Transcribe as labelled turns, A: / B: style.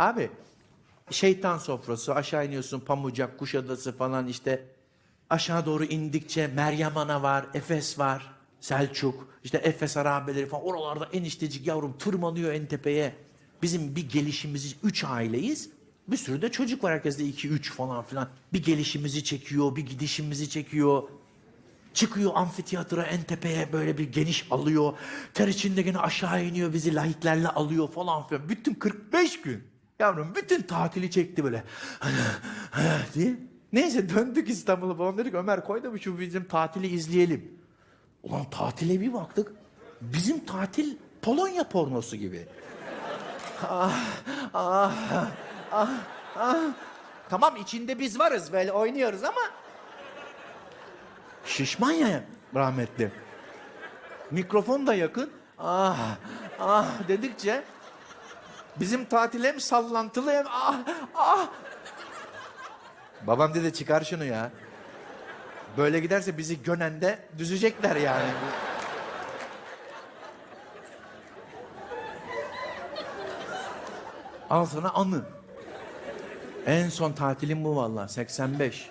A: Abi şeytan sofrası aşağı iniyorsun Pamucak, Kuşadası falan işte aşağı doğru indikçe Meryem Ana var, Efes var, Selçuk, işte Efes harabeleri falan oralarda eniştecik yavrum tırmanıyor en tepeye. Bizim bir gelişimizi, üç aileyiz. Bir sürü de çocuk var herkeste iki, üç falan filan. Bir gelişimizi çekiyor, bir gidişimizi çekiyor. Çıkıyor amfiteyatro en tepeye böyle bir geniş alıyor. Ter içinde gene aşağı iniyor bizi lahitlerle alıyor falan filan. Bütün 45 gün. Yavrum bütün tatili çekti böyle. diye. Neyse döndük İstanbul'a babam dedik Ömer koy da şu bizim tatili izleyelim. Ulan tatile bir baktık. Bizim tatil Polonya pornosu gibi. Ah, ah, ah, ah. Tamam içinde biz varız böyle oynuyoruz ama Şişman ya rahmetli. Mikrofon da yakın. Ah, ah dedikçe bizim tatil hem sallantılı hem ah, ah. Babam dedi çıkar şunu ya. Böyle giderse bizi Gönen'de düzecekler yani. Al sana anı. En son tatilim bu vallahi 85.